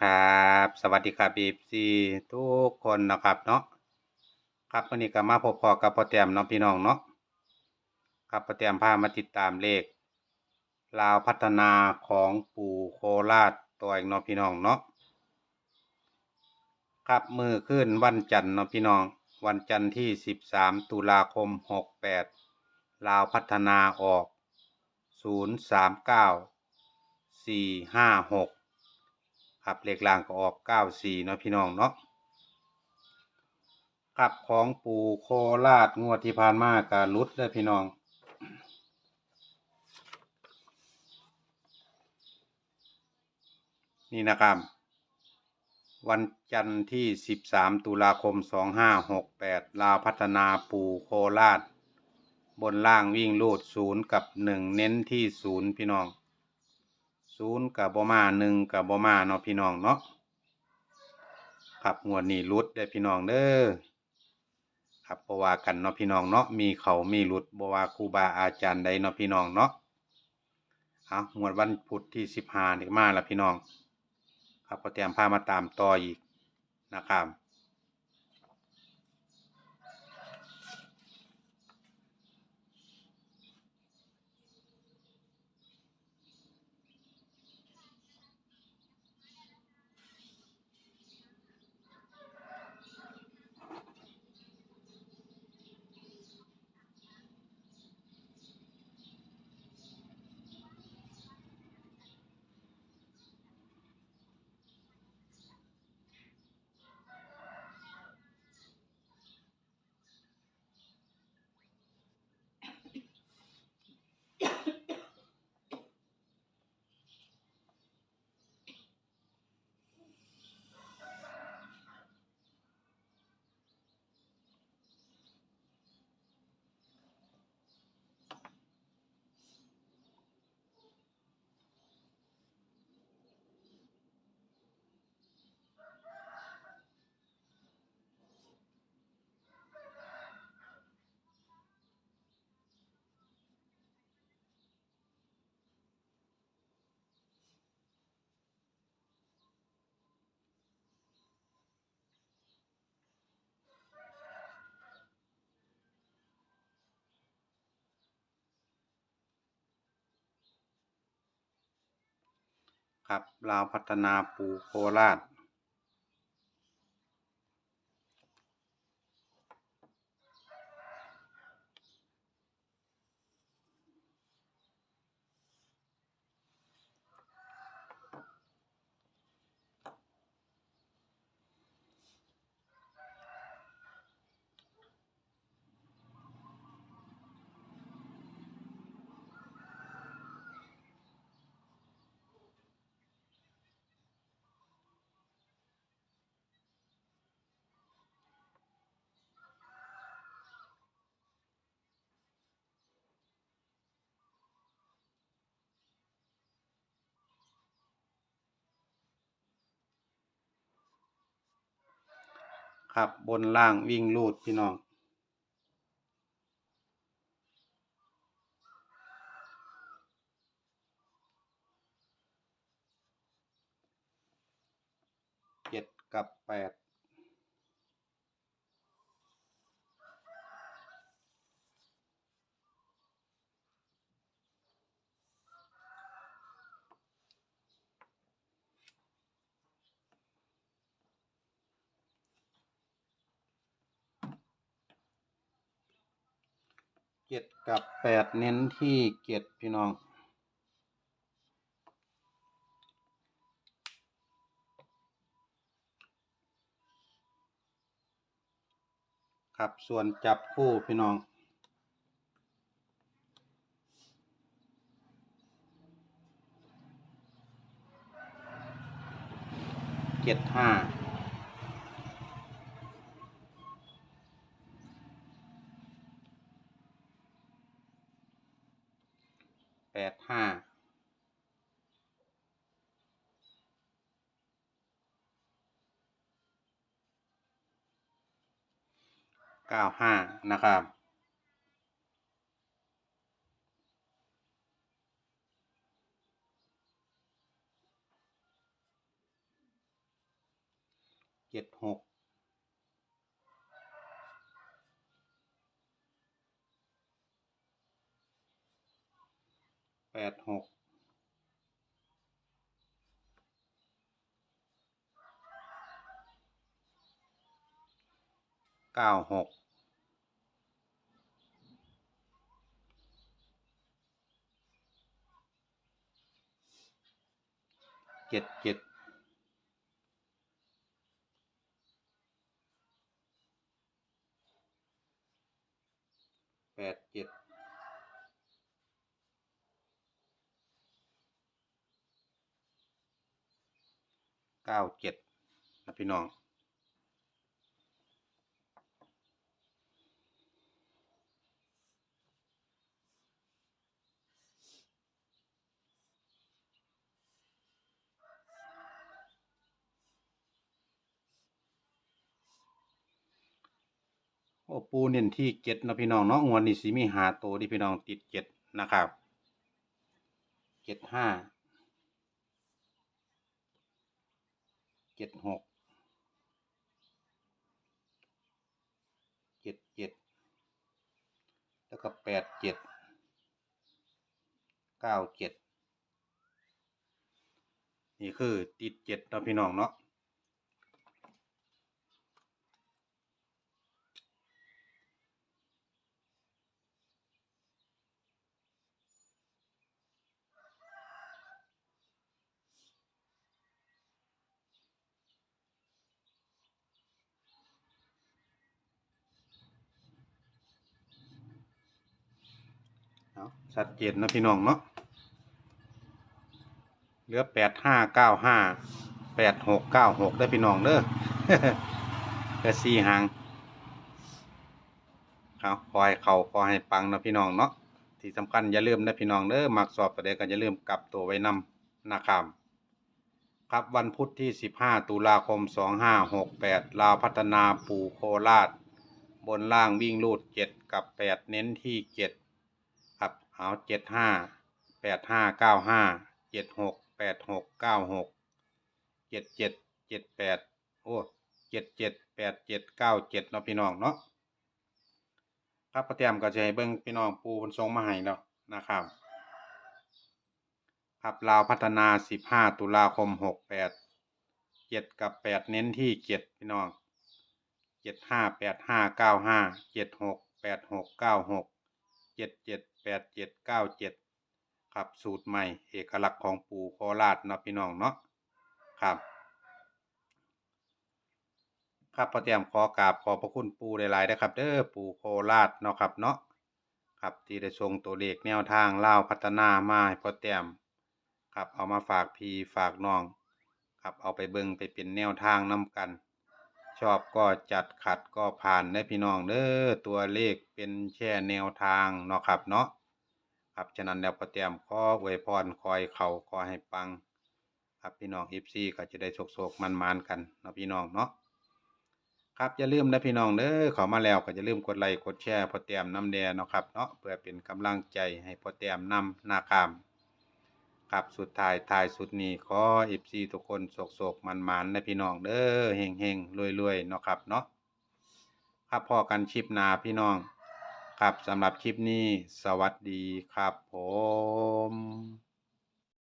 ครับ สวัสดีครับ FC ทุกคนนะครับเนาะครับวันนี้ก็มาพบพอกับพ่อแต้มเนาะพี่น้องเนาะครับพ่อแต้มพามาติดตามเลขลาวพัฒนาของปู่โคราชตัวเองเนาะพี่น้องเนาะครับมือขึ้นวันจันทร์เนาะพี่น้อง วันจันทร์ที่ 13 ตุลาคม 68 ลาวพัฒนาออก 039 456 ครับเลขล่างก็ออกเก้าสี่เนาะพี่น้องเนาะครับของปูโคราชงวดที่ผ่านมาการลุดเด้อพี่น้องนี่นะครับวันจันทร์ที่สิบสามตุลาคมสองห้าหกแปดลาวพัฒนาปูโคราช บนล่างวิ่งลูดศูนย์กับหนึ่งเน้นที่ศูนย์พี่น้อง ศูนย์กับบมาหนึ่งกับบมาเนาะพี่น้องเนาะครับงวดนี้รุดได้พี่น้องเด้อครับบวากันเนาะพี่น้องเนาะมีเขามีรุดบวาครูบาอาจารย์ใดเนาะพี่น้องเนาะเอางวดวันพุธที่สิบห้านี่มาแล้วพี่น้อง ครับก็เตรียมพามาตามต่ออีกนะครับ ครับลาวพัฒนาปูโคราช ครับบนล่างวิ่งลูดพี่น้องเจ็ดกับแปด เจ็ดกับแปดเน้นที่เจ็ดพี่น้อง ครับส่วนจับคู่พี่น้องเจ็ดห้า แปดห้า เก้าห้านะครับ เจ็ดหกแปดหก เก้าหกเจ็ดเจ็ดแปดเจ็ดเก้าเจ็ดนะพี่น้อง ปูเน้นที่เจ็ดนะพี่น้องเนาะงวดนี้สิมีหาโตที่พี่น้องติดเจ็ดนะครับเจ็ดห้าเจ็ดหกเจ็ดเจ็ดแล้วก็แปดเจ็ดเก้าเจ็ดนี่คือติดเจ็ดนะพี่น้องเนาะ ชัดเจนนะพี่น้องเนาะเหลือแปดห้าเก้าห้าแปดหกเก้าหกได้พี่น้องเด้อเหลือสี่หางเขาคอยเขาคอยให้ปังนะพี่น้องเนาะที่สำคัญอย่าลืมนะพี่น้องเด้อมักสอบประเดี๋ยวก็อย่าลืมกลับตัวไว้นำนะครับครับวันพุธที่ 15 ตุลาคม 2568 ลาวพัฒนาปูโคราช บนล่างวิ่งลูด 7 กับ 8 เน้นที่ 7 เอาเจ็ดห้าแปดห้าเก้าห้าเจ็ดหกแปดหกเก้าหกเจ็ดเจ็ดเจ็ดแปดโอ้เจ็ดเจ็ดแปดเจ็ดเก้าเจ็ดเนาะพี่น้องเนาะครับพระเตรียมก็จะให้เบิ้งพี่น้องปูพันทรงมาให้เนาะนะครับ ครับลาวพัฒนาสิบห้าตุลาคมหกแปดเจ็ดกับแปดเน้นที่เจ็ดพี่น้องเจ็ดห้าแปดห้าเก้าห้าเจ็ดหกแปดหกเก้าหก 75 85 95 76 86 96 77 87 97ครับสูตรใหม่ เอกลักษณ์ของปู่โคราชเนาะพี่น้องเนาะครับครับพอเตรียมขอกราบขอพระคุณปู่หลายๆนะครับเด้อปู่โคราชเนาะครับเนาะครับที่ได้ส่งตัวเลขแนวทางเล่าพัฒนามาให้พอเตรียมครับเอามาฝากพี่ฝากน้องครับเอาไปเบิ่งไปเป็นแนวทางนํกัน ชอบก็จัดขัดก็ผ่านได้พี่น้องเด้อตัวเลขเป็นแค่แนวทางเนาะครับเนาะครับฉะนั้นแล้วพอเตรียมขออวยพรคอยเขาขอให้ปัง ครับพี่น้อง FC ก็จะได้โศกๆมันๆกันเนาะพี่น้องเนาะครับอย่าลืมนะพี่น้องเด้อเขามาแล้วก็อย่าลืมกดไลค์กดแชร์พอแต้มน้ำแดงเนาะครับเนาะเพื่อเป็นกำลังใจให้พอแต้มนำนาคาม ครับสุดท้ายท้ายสุดนี้ขออิบซีทุกคนโศกๆมันมันนะพี่น้องเด้อเฮงเฮงรวยรวยเนาะครับเนาะครับพอกันชิปนาพี่น้อง ครับสำหรับคลิปนี้ สวัสดีครับผม